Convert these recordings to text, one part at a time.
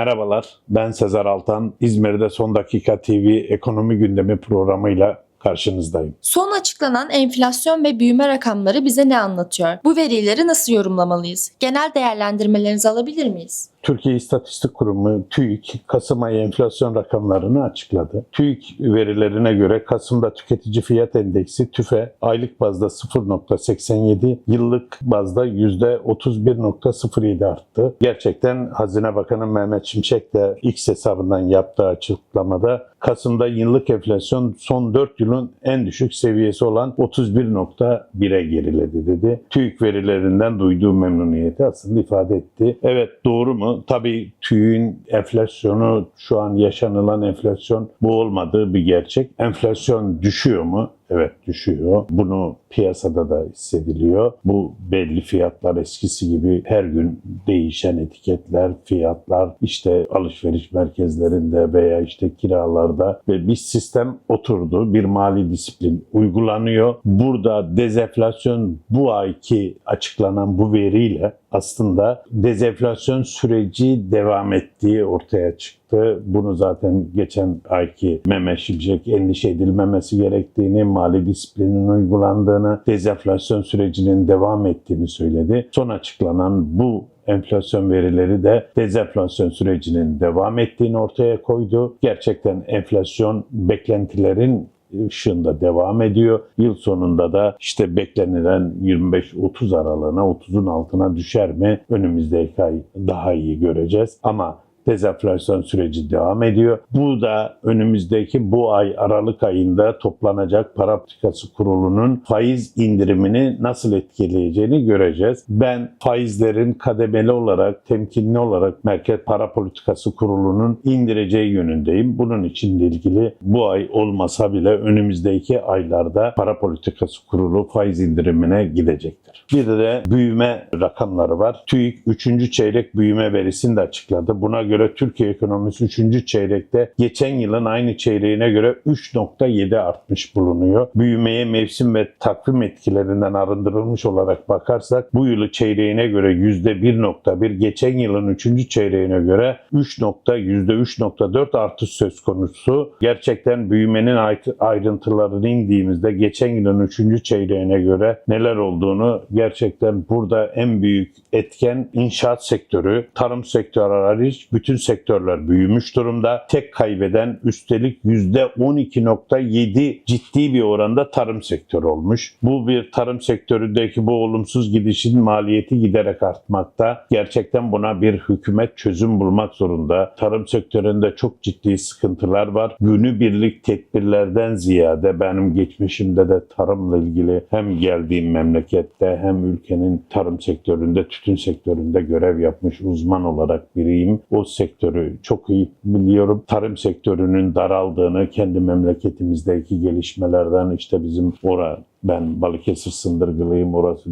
Merhabalar, ben Sezer Altan. İzmir'de Son Dakika TV ekonomi gündemi programıyla karşınızdayım. Son açıklanan enflasyon ve büyüme rakamları bize ne anlatıyor? Bu verileri nasıl yorumlamalıyız? Genel değerlendirmelerinizi alabilir miyiz? Türkiye İstatistik Kurumu TÜİK Kasım ayı enflasyon rakamlarını açıkladı. TÜİK verilerine göre Kasım'da tüketici fiyat endeksi TÜFE aylık bazda 0.87, yıllık bazda %31.07 arttı. Gerçekten Hazine Bakanı Mehmet Şimşek de X hesabından yaptığı açıklamada Kasım'da yıllık enflasyon son 4 yılın en düşük seviyesi olan 31.1'e geriledi dedi. TÜİK verilerinden duyduğu memnuniyeti aslında ifade etti. Evet doğru mu? Tabii TÜİK'in enflasyonu şu an yaşanılan enflasyon bu olmadığı bir gerçek. Enflasyon düşüyor mu? Evet düşüyor. Bunu piyasada da hissediliyor. Bu belli fiyatlar eskisi gibi her gün değişen etiketler, fiyatlar işte alışveriş merkezlerinde veya işte kiralarda ve bir sistem oturdu. Bir mali disiplin uygulanıyor. Burada dezenflasyon bu ayki açıklanan bu veriyle aslında dezenflasyon süreci devam ettiği ortaya çıktı. Bunu zaten geçen ayki Mehmet Şimşek endişe edilmemesi gerektiğini, mali disiplinin uygulandığını, dezenflasyon sürecinin devam ettiğini söyledi. Son açıklanan bu enflasyon verileri de dezenflasyon sürecinin devam ettiğini ortaya koydu. Gerçekten enflasyon beklentilerin ışığında devam ediyor. Yıl sonunda da işte beklenilen 25-30 aralığına 30'un altına düşer mi? Önümüzdeki ay daha iyi göreceğiz. Ama dezenflasyon süreci devam ediyor. Bu da önümüzdeki bu ay Aralık ayında toplanacak para politikası kurulunun faiz indirimini nasıl etkileyeceğini göreceğiz. Ben faizlerin kademeli olarak, temkinli olarak Merkez Para Politikası Kurulu'nun indireceği yönündeyim. Bunun için ilgili bu ay olmasa bile önümüzdeki aylarda Para Politikası Kurulu faiz indirimine gidecektir. Bir de büyüme rakamları var. TÜİK 3. çeyrek büyüme verisini de açıkladı. Buna göre Türkiye ekonomisi 3. çeyrekte geçen yılın aynı çeyreğine göre 3.7 artmış bulunuyor. Büyümeye mevsim ve takvim etkilerinden arındırılmış olarak bakarsak bu yılı çeyreğine göre %1.1, geçen yılın 3. çeyreğine göre 3. %3.4 artış söz konusu. Gerçekten büyümenin ayrıntılarını indiğimizde geçen yılın 3. çeyreğine göre neler olduğunu gerçekten burada en büyük etken inşaat sektörü, tarım sektörü hariç bütün sektörler büyümüş durumda. Tek kaybeden üstelik %12.7 ciddi bir oranda tarım sektörü olmuş. Bu bir tarım sektöründeki bu olumsuz gidişin maliyeti giderek artmakta. Gerçekten buna bir hükümet çözüm bulmak zorunda. Tarım sektöründe çok ciddi sıkıntılar var. Günübirlik tedbirlerden ziyade benim geçmişimde de tarımla ilgili hem geldiğim memlekette hem ülkenin tarım sektöründe, tütün sektöründe görev yapmış uzman olarak biriyim. O sektörü çok iyi biliyorum. Tarım sektörünün daraldığını kendi memleketimizdeki gelişmelerden işte bizim ora ben Balıkesir Sındırgılıyım orası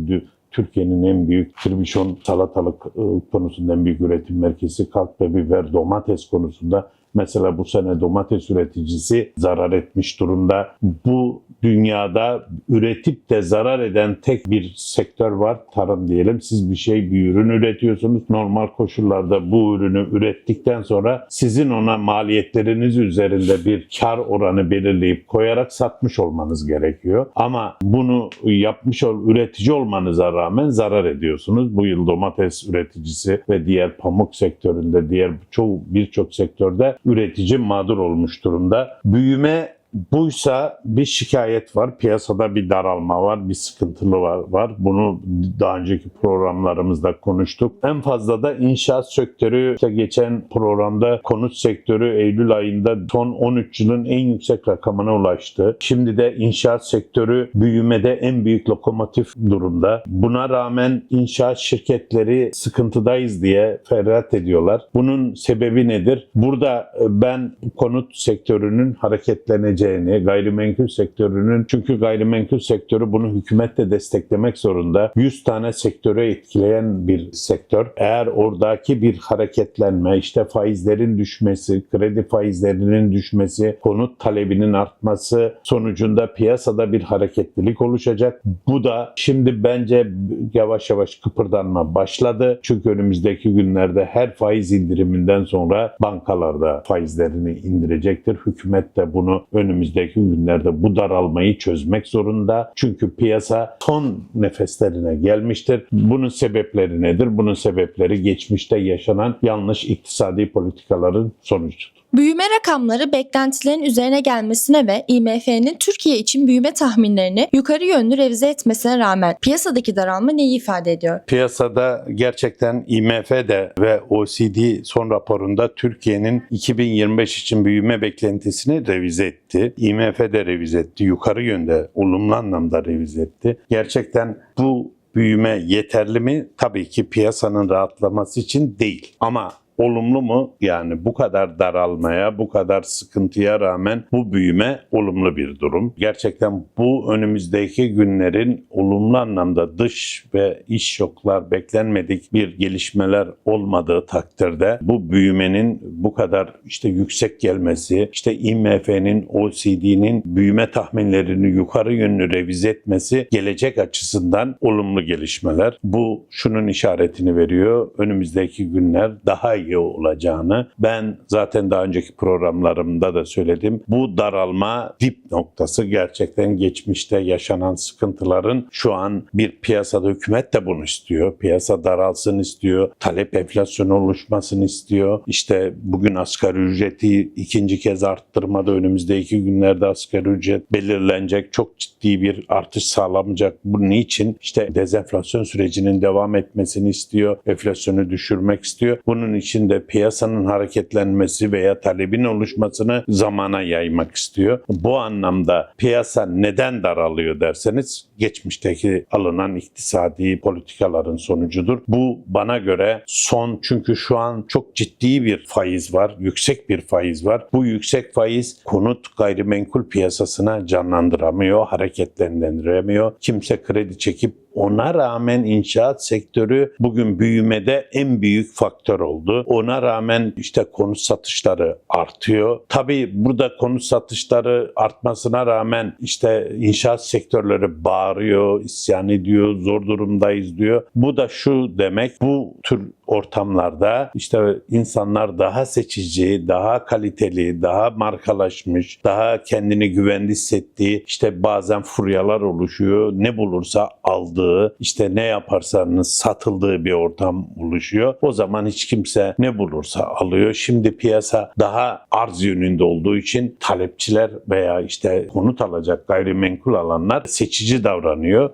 Türkiye'nin en büyük tribüşon salatalık konusunda en büyük üretim merkezi kalk ve biber domates konusunda Mesela bu sene domates üreticisi zarar etmiş durumda. Bu dünyada üretip de zarar eden tek bir sektör var. Tarım diyelim. Siz bir şey, bir ürün üretiyorsunuz. Normal koşullarda bu ürünü ürettikten sonra sizin ona maliyetleriniz üzerinde bir kar oranı belirleyip koyarak satmış olmanız gerekiyor. Ama bunu yapmış ol, üretici olmanıza rağmen zarar ediyorsunuz. Bu yıl domates üreticisi ve diğer pamuk sektöründe, diğer çoğu birçok sektörde üretici mağdur olmuş durumda. Büyüme buysa bir şikayet var. Piyasada bir daralma var, bir sıkıntılı var. var. Bunu daha önceki programlarımızda konuştuk. En fazla da inşaat sektörü işte geçen programda konut sektörü Eylül ayında son 13 yılın en yüksek rakamına ulaştı. Şimdi de inşaat sektörü büyümede en büyük lokomotif durumda. Buna rağmen inşaat şirketleri sıkıntıdayız diye feryat ediyorlar. Bunun sebebi nedir? Burada ben konut sektörünün hareketleneceği etkileneceğini, gayrimenkul sektörünün çünkü gayrimenkul sektörü bunu hükümet de desteklemek zorunda. 100 tane sektörü etkileyen bir sektör. Eğer oradaki bir hareketlenme, işte faizlerin düşmesi, kredi faizlerinin düşmesi, konut talebinin artması sonucunda piyasada bir hareketlilik oluşacak. Bu da şimdi bence yavaş yavaş kıpırdanma başladı. Çünkü önümüzdeki günlerde her faiz indiriminden sonra bankalarda faizlerini indirecektir. Hükümet de bunu önümüzdeki günlerde bu daralmayı çözmek zorunda. Çünkü piyasa son nefeslerine gelmiştir. Bunun sebepleri nedir? Bunun sebepleri geçmişte yaşanan yanlış iktisadi politikaların sonucudur. Büyüme rakamları beklentilerin üzerine gelmesine ve IMF'nin Türkiye için büyüme tahminlerini yukarı yönlü revize etmesine rağmen piyasadaki daralma neyi ifade ediyor? Piyasada gerçekten IMF de ve OECD son raporunda Türkiye'nin 2025 için büyüme beklentisini revize etti. IMF de revize etti. Yukarı yönde olumlu anlamda revize etti. Gerçekten bu büyüme yeterli mi? Tabii ki piyasanın rahatlaması için değil. Ama olumlu mu? Yani bu kadar daralmaya, bu kadar sıkıntıya rağmen bu büyüme olumlu bir durum. Gerçekten bu önümüzdeki günlerin olumlu anlamda dış ve iç şoklar beklenmedik bir gelişmeler olmadığı takdirde bu büyümenin bu kadar işte yüksek gelmesi, işte IMF'nin, OECD'nin büyüme tahminlerini yukarı yönlü revize etmesi gelecek açısından olumlu gelişmeler. Bu şunun işaretini veriyor. Önümüzdeki günler daha iyi olacağını ben zaten daha önceki programlarımda da söyledim. Bu daralma dip noktası gerçekten geçmişte yaşanan sıkıntıların şu an bir piyasada hükümet de bunu istiyor. Piyasa daralsın istiyor. Talep enflasyonu oluşmasını istiyor. İşte bugün asgari ücreti ikinci kez arttırmada önümüzdeki günlerde asgari ücret belirlenecek. Çok ciddi bir artış sağlamayacak. Bu niçin? İşte dezenflasyon sürecinin devam etmesini istiyor. Enflasyonu düşürmek istiyor. Bunun için de piyasanın hareketlenmesi veya talebin oluşmasını zamana yaymak istiyor. Bu anlamda piyasa neden daralıyor derseniz geçmişteki alınan iktisadi politikaların sonucudur. Bu bana göre son çünkü şu an çok ciddi bir faiz var, yüksek bir faiz var. Bu yüksek faiz konut gayrimenkul piyasasına canlandıramıyor, hareketlendiremiyor. Kimse kredi çekip ona rağmen inşaat sektörü bugün büyümede en büyük faktör oldu. Ona rağmen işte konut satışları artıyor. Tabii burada konut satışları artmasına rağmen işte inşaat sektörleri bağırıyor, isyan ediyor, zor durumdayız diyor. Bu da şu demek bu tür ortamlarda işte insanlar daha seçici, daha kaliteli, daha markalaşmış, daha kendini güvende hissettiği işte bazen furyalar oluşuyor. Ne bulursa aldığı, işte ne yaparsanız satıldığı bir ortam oluşuyor. O zaman hiç kimse ne bulursa alıyor. Şimdi piyasa daha arz yönünde olduğu için talepçiler veya işte konut alacak gayrimenkul alanlar seçici davranıyor.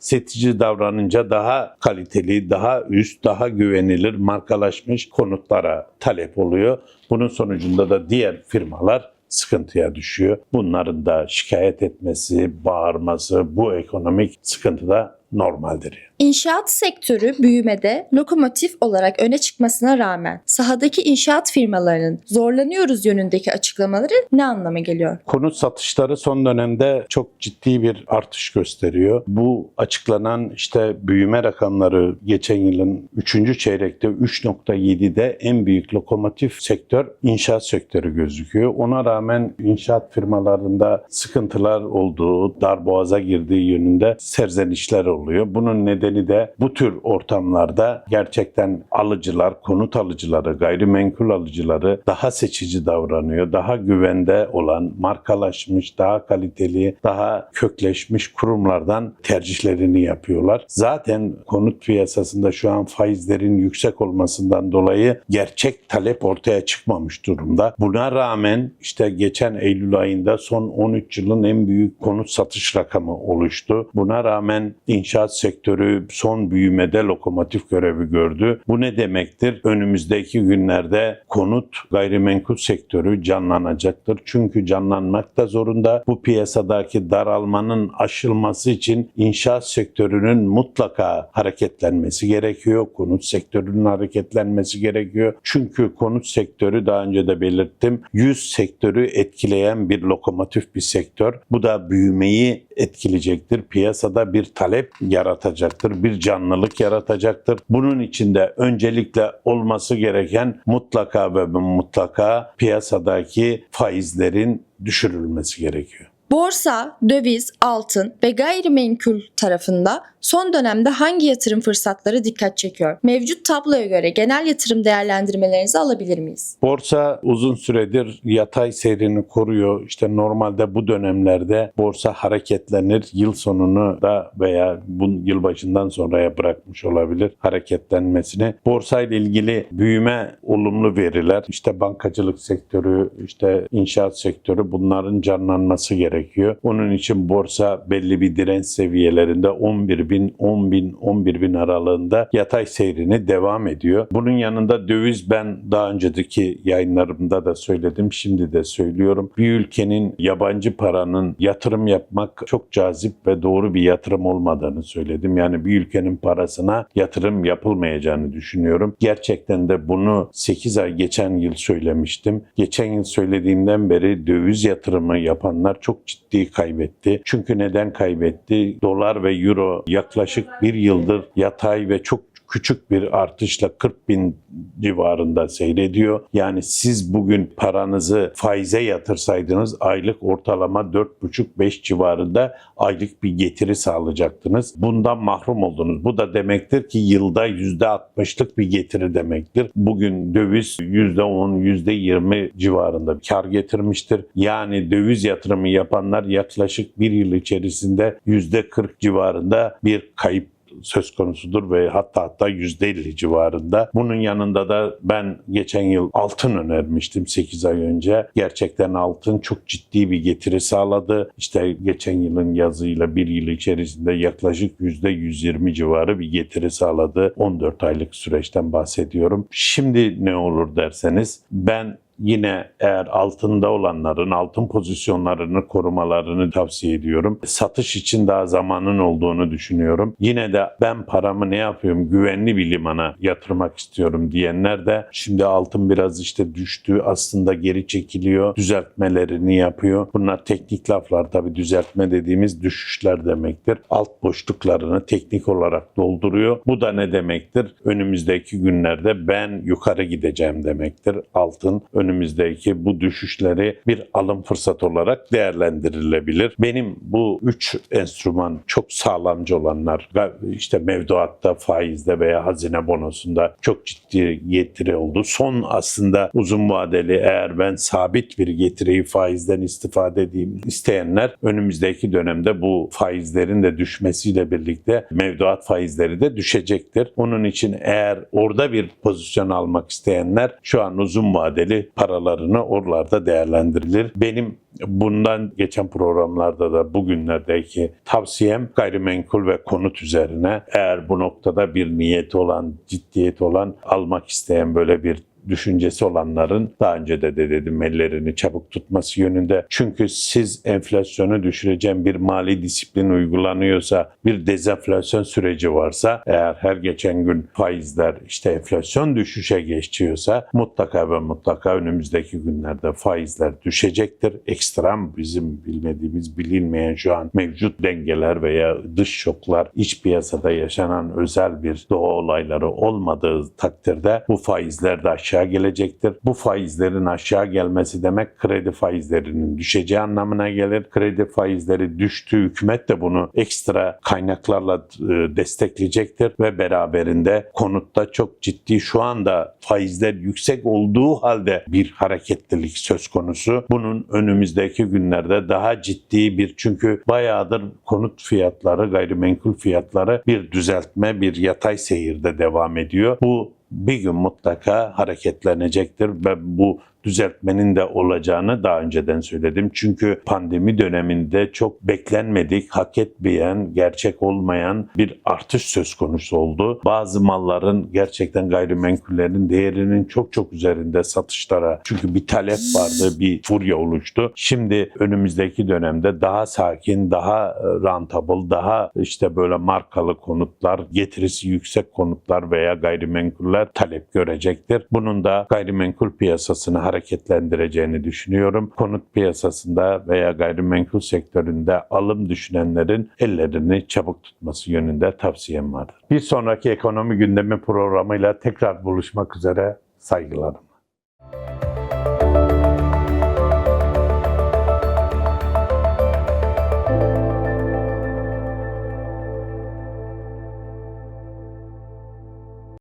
Seçici davranınca daha kaliteli, daha üst, daha güvenilir, markalaşmış konutlara talep oluyor. Bunun sonucunda da diğer firmalar sıkıntıya düşüyor. Bunların da şikayet etmesi, bağırması bu ekonomik sıkıntıda normaldir. İnşaat sektörü büyümede lokomotif olarak öne çıkmasına rağmen sahadaki inşaat firmalarının zorlanıyoruz yönündeki açıklamaları ne anlama geliyor? Konut satışları son dönemde çok ciddi bir artış gösteriyor. Bu açıklanan işte büyüme rakamları geçen yılın 3. çeyrekte 3.7'de en büyük lokomotif sektör inşaat sektörü gözüküyor. Ona rağmen inşaat firmalarında sıkıntılar olduğu, darboğaza girdiği yönünde serzenişler oluyor. Bunun nedeni de bu tür ortamlarda gerçekten alıcılar, konut alıcıları, gayrimenkul alıcıları daha seçici davranıyor. Daha güvende olan, markalaşmış, daha kaliteli, daha kökleşmiş kurumlardan tercihlerini yapıyorlar. Zaten konut piyasasında şu an faizlerin yüksek olmasından dolayı gerçek talep ortaya çıkmamış durumda. Buna rağmen işte geçen Eylül ayında son 13 yılın en büyük konut satış rakamı oluştu. Buna rağmen inşaat inşaat sektörü son büyümede lokomotif görevi gördü. Bu ne demektir? Önümüzdeki günlerde konut gayrimenkul sektörü canlanacaktır. Çünkü canlanmak da zorunda. Bu piyasadaki daralmanın aşılması için inşaat sektörünün mutlaka hareketlenmesi gerekiyor. Konut sektörünün hareketlenmesi gerekiyor. Çünkü konut sektörü daha önce de belirttim. 100 sektörü etkileyen bir lokomotif bir sektör. Bu da büyümeyi etkileyecektir. Piyasada bir talep yaratacaktır. Bir canlılık yaratacaktır. Bunun içinde öncelikle olması gereken mutlaka ve mutlaka piyasadaki faizlerin düşürülmesi gerekiyor. Borsa, döviz, altın ve gayrimenkul tarafında son dönemde hangi yatırım fırsatları dikkat çekiyor? Mevcut tabloya göre genel yatırım değerlendirmelerinizi alabilir miyiz? Borsa uzun süredir yatay seyrini koruyor. İşte normalde bu dönemlerde borsa hareketlenir. Yıl sonunu da veya bu yıl başından sonraya bırakmış olabilir hareketlenmesini. Borsa ile ilgili büyüme olumlu veriler, işte bankacılık sektörü, işte inşaat sektörü bunların canlanması gerekiyor. Onun için borsa belli bir direnç seviyelerinde 11 bin, 10 bin, 11 bin aralığında yatay seyrini devam ediyor. Bunun yanında döviz ben daha önceki yayınlarımda da söyledim, şimdi de söylüyorum. Bir ülkenin yabancı paranın yatırım yapmak çok cazip ve doğru bir yatırım olmadığını söyledim. Yani bir ülkenin parasına yatırım yapılmayacağını düşünüyorum. Gerçekten de bunu 8 ay geçen yıl söylemiştim. Geçen yıl söylediğimden beri döviz yatırımı yapanlar çok ciddi kaybetti. Çünkü neden kaybetti? Dolar ve euro yaklaşık bir yıldır yatay ve çok küçük bir artışla 40 bin civarında seyrediyor. Yani siz bugün paranızı faize yatırsaydınız aylık ortalama 4,5-5 civarında aylık bir getiri sağlayacaktınız. Bundan mahrum oldunuz. Bu da demektir ki yılda %60'lık bir getiri demektir. Bugün döviz %10, %20 civarında kar getirmiştir. Yani döviz yatırımı yapanlar yaklaşık bir yıl içerisinde %40 civarında bir kayıp söz konusudur ve hatta hatta %50 civarında. Bunun yanında da ben geçen yıl altın önermiştim 8 ay önce. Gerçekten altın çok ciddi bir getiri sağladı. İşte geçen yılın yazıyla bir yıl içerisinde yaklaşık %120 civarı bir getiri sağladı. 14 aylık süreçten bahsediyorum. Şimdi ne olur derseniz ben Yine eğer altında olanların altın pozisyonlarını korumalarını tavsiye ediyorum. Satış için daha zamanın olduğunu düşünüyorum. Yine de ben paramı ne yapıyorum güvenli bir limana yatırmak istiyorum diyenler de şimdi altın biraz işte düştü aslında geri çekiliyor düzeltmelerini yapıyor. Bunlar teknik laflar tabi düzeltme dediğimiz düşüşler demektir. Alt boşluklarını teknik olarak dolduruyor. Bu da ne demektir? Önümüzdeki günlerde ben yukarı gideceğim demektir. Altın önümüzdeki bu düşüşleri bir alım fırsatı olarak değerlendirilebilir. Benim bu üç enstrüman çok sağlamcı olanlar işte mevduatta, faizde veya hazine bonosunda çok ciddi getiri oldu. Son aslında uzun vadeli eğer ben sabit bir getiriyi faizden istifade edeyim isteyenler önümüzdeki dönemde bu faizlerin de düşmesiyle birlikte mevduat faizleri de düşecektir. Onun için eğer orada bir pozisyon almak isteyenler şu an uzun vadeli paralarını oralarda değerlendirilir. Benim bundan geçen programlarda da bugünlerdeki tavsiyem gayrimenkul ve konut üzerine eğer bu noktada bir niyeti olan, ciddiyeti olan almak isteyen böyle bir düşüncesi olanların daha önce de, de dedim ellerini çabuk tutması yönünde. Çünkü siz enflasyonu düşüreceğim bir mali disiplin uygulanıyorsa, bir dezenflasyon süreci varsa, eğer her geçen gün faizler işte enflasyon düşüşe geçiyorsa mutlaka ve mutlaka önümüzdeki günlerde faizler düşecektir. Ekstrem bizim bilmediğimiz, bilinmeyen şu an mevcut dengeler veya dış şoklar, iç piyasada yaşanan özel bir doğa olayları olmadığı takdirde bu faizler de aşağı aşağı gelecektir. Bu faizlerin aşağı gelmesi demek kredi faizlerinin düşeceği anlamına gelir. Kredi faizleri düştü, hükümet de bunu ekstra kaynaklarla e, destekleyecektir ve beraberinde konutta çok ciddi şu anda faizler yüksek olduğu halde bir hareketlilik söz konusu. Bunun önümüzdeki günlerde daha ciddi bir çünkü bayağıdır konut fiyatları, gayrimenkul fiyatları bir düzeltme, bir yatay seyirde devam ediyor. Bu bir gün mutlaka hareketlenecektir ve bu düzeltmenin de olacağını daha önceden söyledim. Çünkü pandemi döneminde çok beklenmedik, hak etmeyen, gerçek olmayan bir artış söz konusu oldu. Bazı malların gerçekten gayrimenkullerin değerinin çok çok üzerinde satışlara çünkü bir talep vardı, bir furya oluştu. Şimdi önümüzdeki dönemde daha sakin, daha e, rentable, daha işte böyle markalı konutlar, getirisi yüksek konutlar veya gayrimenkuller talep görecektir. Bunun da gayrimenkul piyasasını hareketlendireceğini düşünüyorum. Konut piyasasında veya gayrimenkul sektöründe alım düşünenlerin ellerini çabuk tutması yönünde tavsiyem vardır. Bir sonraki ekonomi gündemi programıyla tekrar buluşmak üzere saygılarım.